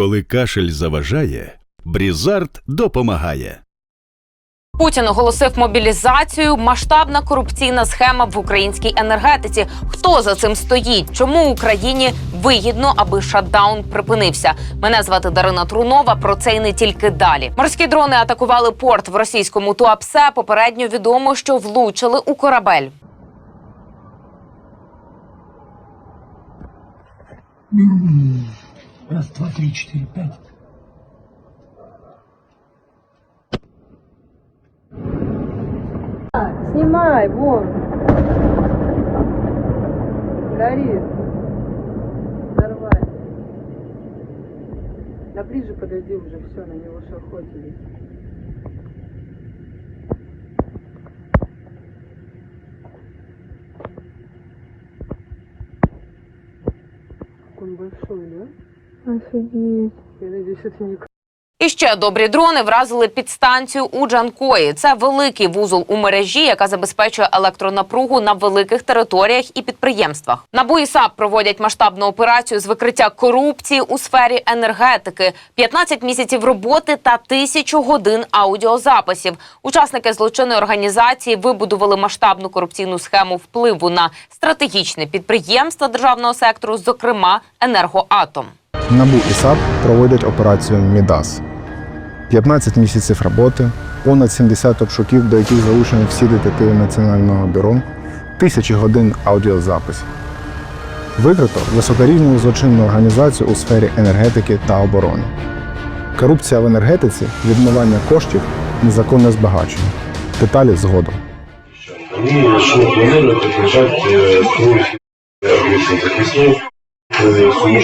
Коли кашель заважає, Брізард допомагає. Путін оголосив мобілізацію. Масштабна корупційна схема в українській енергетиці. Хто за цим стоїть? Чому Україні вигідно, аби шатдаун припинився? Мене звати Дарина Трунова. Про це і не тільки далі. Морські дрони атакували порт в російському Туапсе. Попередньо відомо, що влучили у корабель. Раз, два, три, четыре, пять. Снимай, вон. Горит. Взорвать. Да ближе подойди уже, все, на него же охотились. Как он большой, да? Не І ще добрі дрони вразили підстанцію у Джанкої. Це великий вузол у мережі, яка забезпечує електронапругу на великих територіях і підприємствах. НАБУ і САП проводять масштабну операцію з викриття корупції у сфері енергетики, 15 місяців роботи та тисячу годин аудіозаписів. Учасники злочинної організації вибудували масштабну корупційну схему впливу на стратегічне підприємства державного сектору, зокрема енергоатом. НАБУ і САП проводять операцію Мідас. 15 місяців роботи, понад 70 обшуків, до яких залучені всі детективи Національного бюро, тисячі годин аудіозаписів. Викрито високорівневу злочинну організацію у сфері енергетики та оборони. Корупція в енергетиці, відмивання коштів, незаконне збагачення. Деталі згодом. Они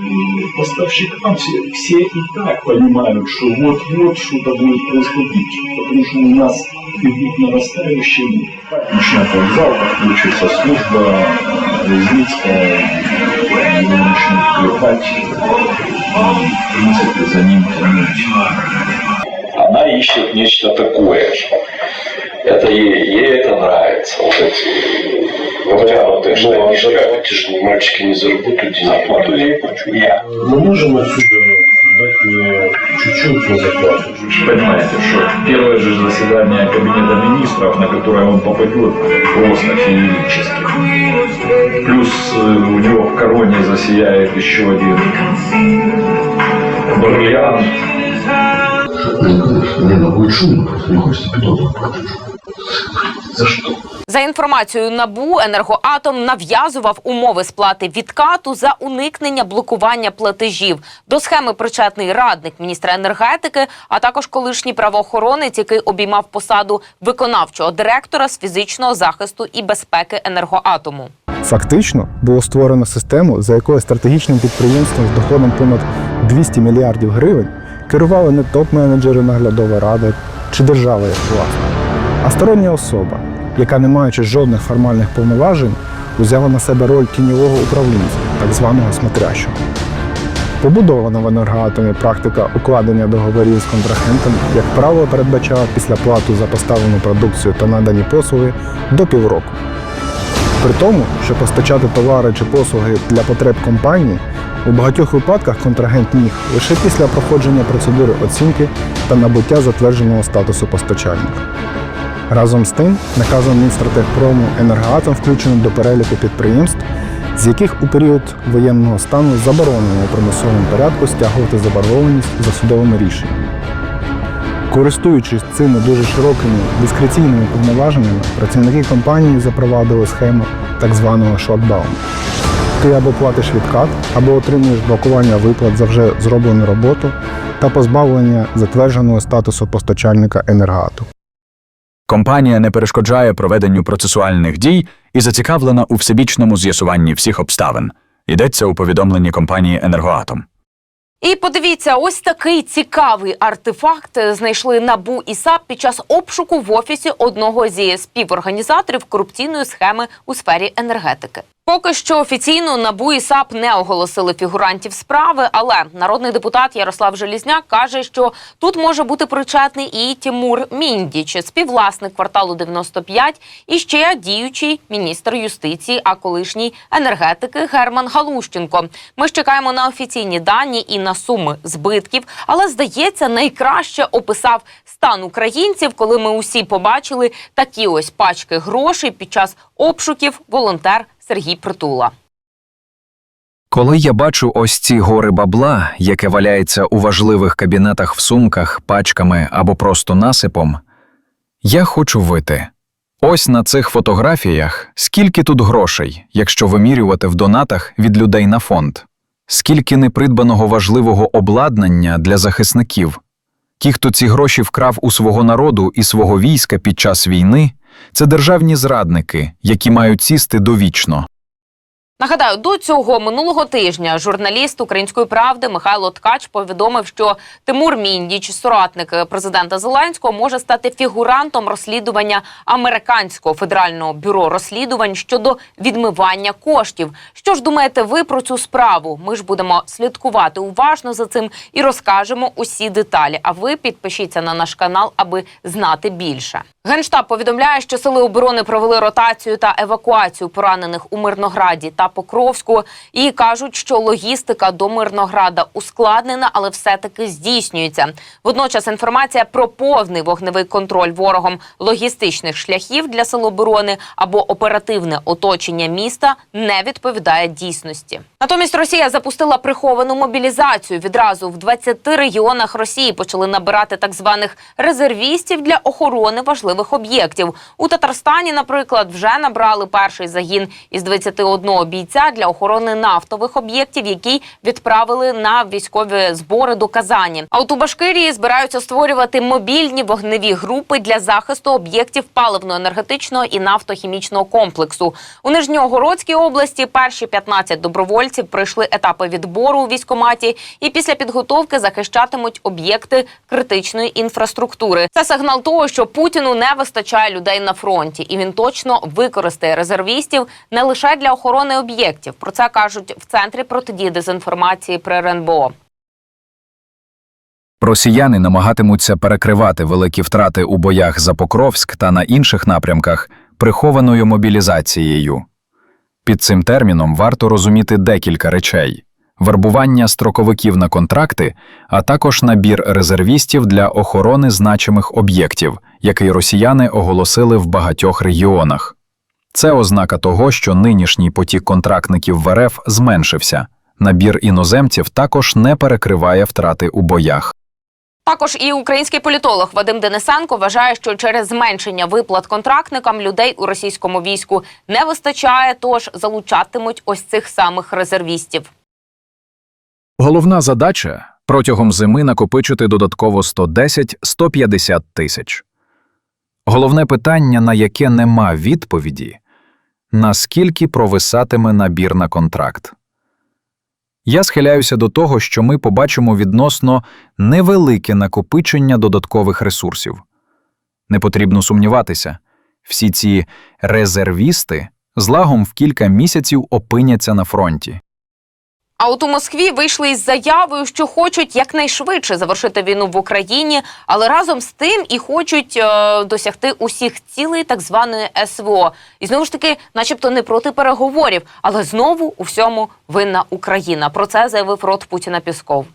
сумасшедшая Поставщикам все, и так понимают, что вот-вот что-то будет происходить, потому что у нас идут нарастающие начнет вокзал, включится служба, Резницкая, его начнут клепать, в принципе, за ним тянуть. она ищет нечто такое. Это ей, ей это нравится. Вот эти вытянутые Ну, а штанишки. эти же мальчики не заработают денег. Ей плачу я. Мы можем отсюда дать мне чуть-чуть на зарплату. Понимаете, что первое же заседание Кабинета министров, на которое он попадет, просто феерически. Плюс э, у него в короне засияет еще один бриллиант. Не, ну будет шумно, не хочется платить. За что? За інформацією НАБУ, енергоатом нав'язував умови сплати відкату за уникнення блокування платежів. До схеми причетний радник міністра енергетики, а також колишній правоохоронець, який обіймав посаду виконавчого директора з фізичного захисту і безпеки енергоатому. Фактично було створено систему, за якою стратегічним підприємством з доходом понад 200 мільярдів гривень керували не топ-менеджери наглядової ради чи держава як власна, а стороння особа, яка, не маючи жодних формальних повноважень, узяла на себе роль тіньового управлінця, так званого смотрящого. Побудована в енергоатомі практика укладення договорів з контрагентами, як правило, передбачала післяплату за поставлену продукцію та надані послуги до півроку. При тому, що постачати товари чи послуги для потреб компанії у багатьох випадках контрагент міг лише після проходження процедури оцінки та набуття затвердженого статусу постачальника. Разом з тим, наказом Мінстратегпрому енергоатом включено до переліку підприємств, з яких у період воєнного стану заборонено у примусовому порядку стягувати заборгованість за судовими рішеннями. Користуючись цими дуже широкими дискреційними повноваженнями, працівники компанії запровадили схему так званого шотбауну. Ти або платиш відкат, або отримуєш блокування виплат за вже зроблену роботу та позбавлення затвердженого статусу постачальника енергоату. Компанія не перешкоджає проведенню процесуальних дій і зацікавлена у всебічному з'ясуванні всіх обставин. Йдеться у повідомленні компанії Енергоатом. І подивіться, ось такий цікавий артефакт знайшли НАБУ і САП під час обшуку в офісі одного зі співорганізаторів корупційної схеми у сфері енергетики. Поки що офіційно НАБУ і САП не оголосили фігурантів справи, але народний депутат Ярослав Желізняк каже, що тут може бути причетний і Тимур Міндіч, співвласник кварталу 95, і ще діючий міністр юстиції, а колишній енергетики Герман Галущенко. Ми ж чекаємо на офіційні дані і на суми збитків, але здається, найкраще описав стан українців, коли ми усі побачили такі ось пачки грошей під час обшуків волонтер Сергій Притула. Коли я бачу ось ці гори бабла, яке валяється у важливих кабінетах в сумках, пачками або просто насипом, я хочу вити. Ось на цих фотографіях скільки тут грошей, якщо вимірювати в донатах від людей на фонд, скільки непридбаного важливого обладнання для захисників. Ті, хто ці гроші вкрав у свого народу і свого війська під час війни, це державні зрадники, які мають сісти довічно. Нагадаю, до цього минулого тижня журналіст української правди Михайло Ткач повідомив, що Тимур Міндіч, соратник президента Зеленського, може стати фігурантом розслідування американського федерального бюро розслідувань щодо відмивання коштів. Що ж думаєте ви про цю справу? Ми ж будемо слідкувати уважно за цим і розкажемо усі деталі. А ви підпишіться на наш канал, аби знати більше. Генштаб повідомляє, що сили оборони провели ротацію та евакуацію поранених у Мирнограді та Покровську і кажуть, що логістика до Мирнограда ускладнена, але все-таки здійснюється. Водночас інформація про повний вогневий контроль ворогом логістичних шляхів для сил оборони або оперативне оточення міста не відповідає дійсності. Натомість Росія запустила приховану мобілізацію. Відразу в 20 регіонах Росії почали набирати так званих резервістів для охорони важливих об'єктів. У Татарстані, наприклад, вже набрали перший загін із 21 бійця для охорони нафтових об'єктів, які відправили на військові збори до Казані. А от у Башкирії збираються створювати мобільні вогневі групи для захисту об'єктів паливно-енергетичного і нафтохімічного комплексу. У Нижньогородській області перші 15 добровольців пройшли етапи відбору у військкоматі і після підготовки захищатимуть об'єкти критичної інфраструктури. Це сигнал того, що Путіну не вистачає людей на фронті, і він точно використає резервістів не лише для охорони об'єктів. Про це кажуть в центрі протидії дезінформації при РНБО. Росіяни намагатимуться перекривати великі втрати у боях за Покровськ та на інших напрямках прихованою мобілізацією. Під цим терміном варто розуміти декілька речей: вербування строковиків на контракти, а також набір резервістів для охорони значимих об'єктів, який росіяни оголосили в багатьох регіонах. Це ознака того, що нинішній потік контрактників в РФ зменшився. Набір іноземців також не перекриває втрати у боях. Також і український політолог Вадим Денисенко вважає, що через зменшення виплат контрактникам людей у російському війську не вистачає, тож залучатимуть ось цих самих резервістів. Головна задача протягом зими накопичити додатково 110-150 тисяч. Головне питання, на яке нема відповіді наскільки провисатиме набір на контракт. Я схиляюся до того, що ми побачимо відносно невелике накопичення додаткових ресурсів. Не потрібно сумніватися, всі ці резервісти злагом в кілька місяців опиняться на фронті. А от у Москві вийшли із заявою, що хочуть якнайшвидше завершити війну в Україні, але разом з тим і хочуть е, досягти усіх цілей так званої СВО. І знову ж таки, начебто, не проти переговорів, але знову у всьому винна Україна. Про це заявив рот Путіна Пісков.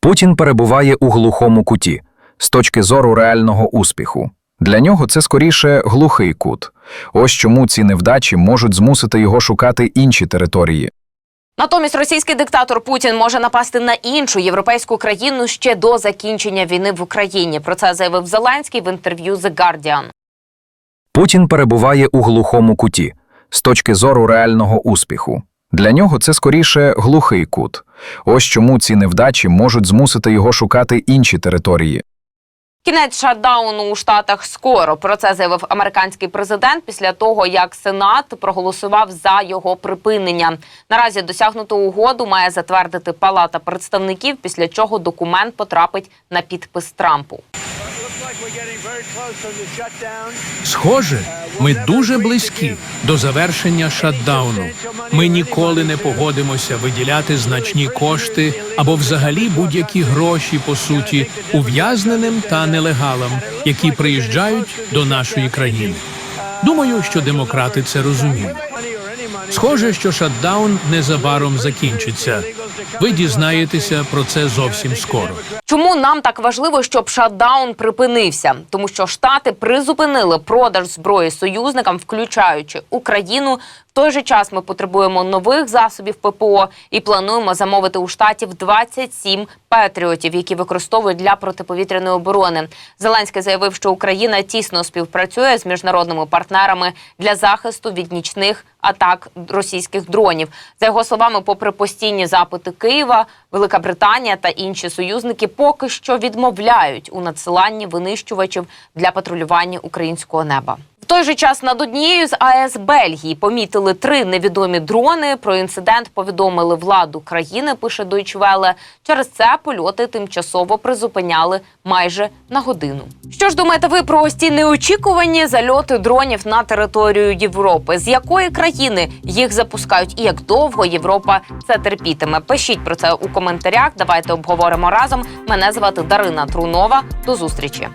Путін перебуває у глухому куті з точки зору реального успіху. Для нього це скоріше глухий кут. Ось чому ці невдачі можуть змусити його шукати інші території. Натомість російський диктатор Путін може напасти на іншу європейську країну ще до закінчення війни в Україні. Про це заявив Зеленський в інтерв'ю The Guardian. Путін перебуває у глухому куті з точки зору реального успіху. Для нього це скоріше глухий кут. Ось чому ці невдачі можуть змусити його шукати інші території. Кінець шатдауну у штатах скоро. Про це заявив американський президент після того, як Сенат проголосував за його припинення. Наразі досягнуту угоду має затвердити Палата представників, після чого документ потрапить на підпис Трампу. Схоже, ми дуже близькі до завершення шатдауну. Ми ніколи не погодимося виділяти значні кошти або взагалі будь-які гроші по суті ув'язненим та нелегалам, які приїжджають до нашої країни. Думаю, що демократи це розуміють. Схоже, що шатдаун незабаром закінчиться. Ви дізнаєтеся про це зовсім скоро. Чому нам так важливо, щоб шатдаун припинився? Тому що штати призупинили продаж зброї союзникам, включаючи Україну. Той же час ми потребуємо нових засобів ППО і плануємо замовити у штатів 27 патріотів, які використовують для протиповітряної оборони. Зеленський заявив, що Україна тісно співпрацює з міжнародними партнерами для захисту від нічних атак російських дронів. За його словами, попри постійні запити Києва, Велика Британія та інші союзники поки що відмовляють у надсиланні винищувачів для патрулювання українського неба. В той же час над однією з АЕС Бельгії помітили три невідомі дрони. Про інцидент повідомили владу країни. Пише Welle. Через це польоти тимчасово призупиняли майже на годину. Що ж думаєте ви про ось ці неочікувані зальоти дронів на територію Європи? З якої країни їх запускають і як довго Європа це терпітиме? Пишіть про це у коментарях. Давайте обговоримо разом. Мене звати Дарина Трунова. До зустрічі.